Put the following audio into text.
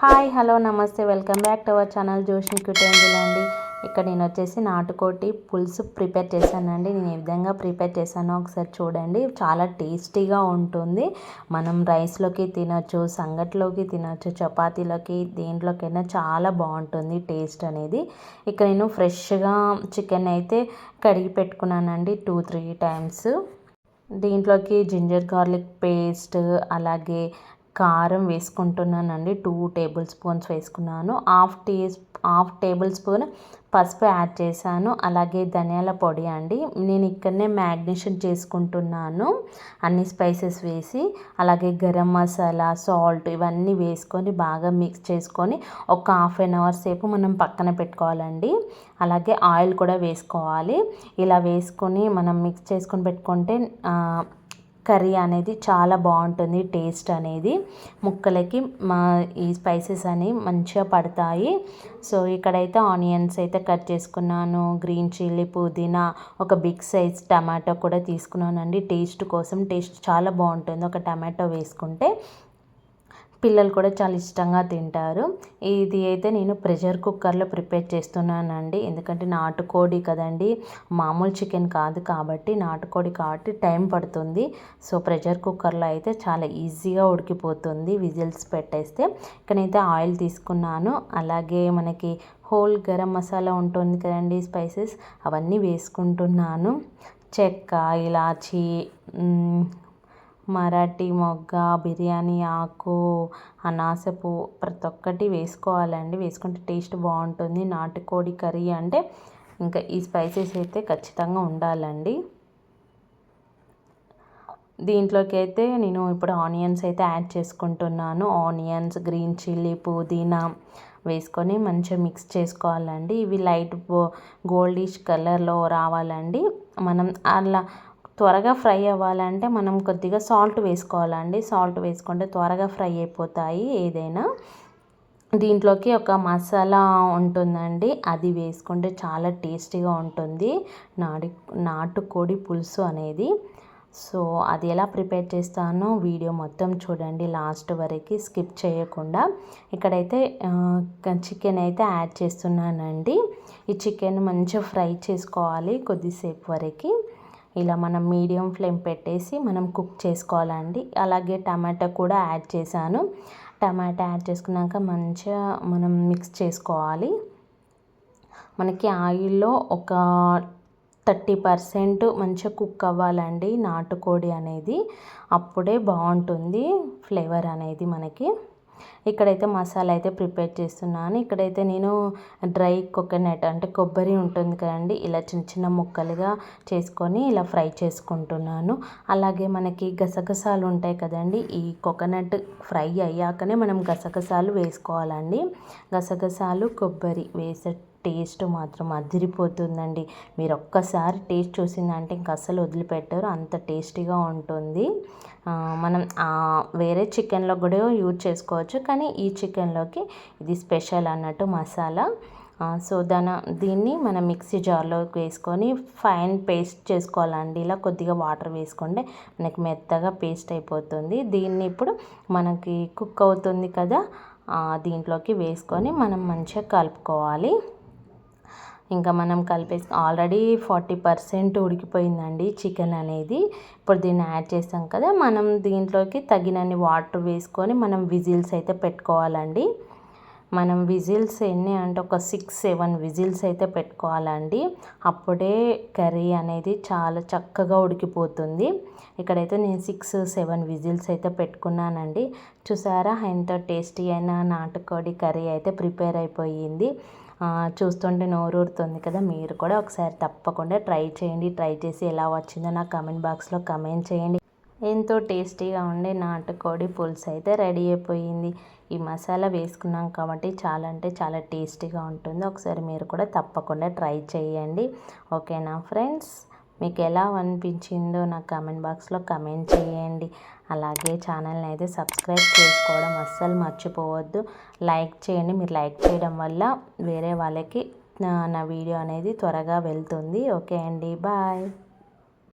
Hi hello నమస్తే. Welcome back to our channel Joshini కుటేంజల్ అండి. ఇక్కడ నేను వచ్చేసి నాటుకోటి పులుసు ప్రిపేర్ చేశానండి. నేను ఏ విధంగా ప్రిపేర్ చేశానో ఒకసారి చూడండి. చాలా టేస్టీగా ఉంటుంది. మనం రైస్లోకి తినొచ్చు సంగట్లోకి తినొచ్చు చపాతీలోకి దేంట్లోకైనా చాలా బాగుంటుంది టేస్ట్ అనేది. ఇక్కడ నేను ఫ్రెష్గా చికెన్ అయితే కడిగి పెట్టుకున్నానండి టూ త్రీ టైమ్స్. దీంట్లోకి జింజర్ గార్లిక్ పేస్ట్ అలాగే కారం వేసుకుంటున్నానండి. టూ టేబుల్ స్పూన్స్ వేసుకున్నాను. Half tea half tablespoon పసుపు యాడ్ చేశాను. అలాగే ధనియాల పొడి అండి. నేను ఇక్కడనే మ్యాగ్నేషన్ చేసుకుంటున్నాను. అన్ని స్పైసెస్ వేసి అలాగే గరం మసాలా సాల్ట్ ఇవన్నీ వేసుకొని బాగా మిక్స్ చేసుకొని ఒక హాఫ్ అన్ అవర్ సేపు మనం పక్కన పెట్టుకోవాలండి. అలాగే ఆయిల్ కూడా వేసుకోవాలి. ఇలా వేసుకొని మనం మిక్స్ చేసుకొని పెట్టుకుంటే కర్రీ అనేది చాలా బాగుంటుంది టేస్ట్ అనేది. ముక్కలకి మా ఈ స్పైసెస్ అనేవి మంచిగా పడతాయి. సో ఇక్కడైతే ఆనియన్స్ అయితే కట్ చేసుకున్నాను. గ్రీన్ చిల్లీ పుదీనా ఒక బిగ్ సైజ్ టమాటో కూడా తీసుకున్నానండి. టేస్ట్ కోసం టేస్ట్ చాలా బాగుంటుంది. ఒక టమాటో వేసుకుంటే పిల్లలు కూడా చాలా ఇష్టంగా తింటారు. ఇది అయితే నేను ప్రెషర్ కుక్కర్లో ప్రిపేర్ చేస్తున్నానండి. ఎందుకంటే నాటుకోడి కదండి మామూలు చికెన్ కాదు కాబట్టి నాటుకోడి కాబట్టి టైం పడుతుంది. సో ప్రెషర్ కుక్కర్లో అయితే చాలా ఈజీగా ఉడికిపోతుంది విజిల్స్ పెట్టేస్తే. ఇక్కడైతే ఆయిల్ తీసుకున్నాను. అలాగే మనకి హోల్ గరం మసాలా ఉంటుంది కదండి స్పైసెస్ అవన్నీ వేసుకుంటున్నాను. చెక్క ఇలాచి మరాఠీ మొగ్గ బిర్యానీ ఆకు అనాసపు ప్రతి ఒక్కటి వేసుకోవాలండి. వేసుకుంటే టేస్ట్ బాగుంటుంది. నాటుకోడి కర్రీ అంటే ఇంకా ఈ స్పైసెస్ అయితే ఖచ్చితంగా ఉండాలండి. దీంట్లోకి అయితే నేను ఇప్పుడు ఆనియన్స్ అయితే యాడ్ చేసుకుంటున్నాను. ఆనియన్స్ గ్రీన్ చిల్లీ పుదీనా వేసుకొని మంచిగా మిక్స్ చేసుకోవాలండి. ఇవి లైట్ గోల్డిష్ కలర్లో రావాలండి. మనం అలా త్వరగా ఫ్రై అవ్వాలంటే మనం కొద్దిగా సాల్ట్ వేసుకోవాలండి. సాల్ట్ వేసుకుంటే త్వరగా ఫ్రై అయిపోతాయి ఏదైనా. దీంట్లోకి ఒక మసాలా ఉంటుందండి. అది వేసుకుంటే చాలా టేస్టీగా ఉంటుంది. నాడి నాటుకోడి పులుసు అనేది. సో అది ఎలా ప్రిపేర్ చేస్తానో వీడియో మొత్తం చూడండి. లాస్ట్ వరకు స్కిప్ చేయకుండా. ఇక్కడైతే చికెన్ అయితే యాడ్ చేస్తున్నానండి. ఈ చికెన్ మంచిగా ఫ్రై చేసుకోవాలి కొద్దిసేపు వరకు. ఇలా మనం మీడియం ఫ్లేమ్ పెట్టేసి మనం కుక్ చేసుకోవాలండి. అలాగే టమాటా కూడా యాడ్ చేశాను. టమాటా యాడ్ చేసుకున్నాక మంచిగా మనం మిక్స్ చేసుకోవాలి. మనకి ఆయిల్లో ఒక థర్టీ పర్సెంట్ మంచిగా కుక్ అవ్వాలండి నాటుకోడి అనేది. అప్పుడే బాగుంటుంది ఫ్లేవర్ అనేది మనకి. ఇక్కడైతే మసాలా అయితే ప్రిపేర్ చేస్తున్నాను. ఇక్కడైతే నేను డ్రై కోకోనట్ అంటే కొబ్బరి ఉంటుంది కదండి ఇలా చిన్న చిన్న ముక్కలుగా చేసుకొని ఇలా ఫ్రై చేసుకుంటున్నాను. అలాగే మనకి గసగసాలు ఉంటాయి కదండి ఈ కోకోనట్ ఫ్రై అయ్యాకనే మనం గసగసాలు వేసుకోవాలండి. గసగసాలు కొబ్బరి వేసే టేస్ట్ మాత్రం అదిరిపోతుందండి. మీరు ఒక్కసారి టేస్ట్ చూసిందంటే ఇంక అసలు వదిలిపెట్టరు. అంత టేస్టీగా ఉంటుంది. మనం వేరే చికెన్లో కూడా యూజ్ చేసుకోవచ్చు. కానీ ఈ చికెన్లోకి ఇది స్పెషల్ అన్నట్టు మసాలా. సో దాని దీన్ని మనం మిక్సీ జార్లోకి వేసుకొని ఫైన్ పేస్ట్ చేసుకోవాలండి. ఇలా కొద్దిగా వాటర్ వేసుకుంటే మనకి మెత్తగా పేస్ట్ అయిపోతుంది. దీన్ని ఇప్పుడు మనకి కుక్ అవుతుంది కదా దీంట్లోకి వేసుకొని మనం మంచిగా కలుపుకోవాలి. ఇంకా మనం కలిపేసి ఆల్రెడీ ఫార్టీ పర్సెంట్ ఉడికిపోయిందండి చికెన్ అనేది. ఇప్పుడు దీన్ని యాడ్ చేసాం కదా మనం దీంట్లోకి తగినన్ని వాటర్ వేసుకొని మనం విజిల్స్ అయితే పెట్టుకోవాలండి. మనం విజిల్స్ ఎన్ని అంటే ఒక సిక్స్ సెవెన్ విజిల్స్ అయితే పెట్టుకోవాలండి. అప్పుడే కర్రీ అనేది చాలా చక్కగా ఉడికిపోతుంది. ఇక్కడైతే నేను సిక్స్ సెవెన్ విజిల్స్ అయితే పెట్టుకున్నానండి. చూసారా ఎంత టేస్టీ అయిన నాటుకోడి కర్రీ అయితే ప్రిపేర్ అయిపోయింది. చూస్తుంటే నోరూరుతుంది కదా. మీరు కూడా ఒకసారి తప్పకుండా ట్రై చేయండి. ట్రై చేసి ఎలా వచ్చిందో నా కమెంట్ బాక్స్లో కమెంట్ చేయండి. ఎంతో టేస్టీగా ఉండే నాటుకోడి పులుసు అయితే రెడీ అయిపోయింది. ఈ మసాలా వేసుకున్నాం కాబట్టి చాలా అంటే చాలా టేస్టీగా ఉంటుంది. ఒకసారి మీరు కూడా తప్పకుండా ట్రై చేయండి. ఓకేనా ఫ్రెండ్స్? మీకు ఎలా అనిపించిందో నాకు కమెంట్ బాక్స్లో కమెంట్ చేయండి. అలాగే ఛానల్ని అయితే సబ్స్క్రైబ్ చేసుకోవడం అస్సలు మర్చిపోవద్దు. లైక్ చేయండి. మీరు లైక్ చేయడం వల్ల వేరే వాళ్ళకి నా వీడియో అనేది త్వరగా వెళ్తుంది. ఓకే అండి. బాయ్.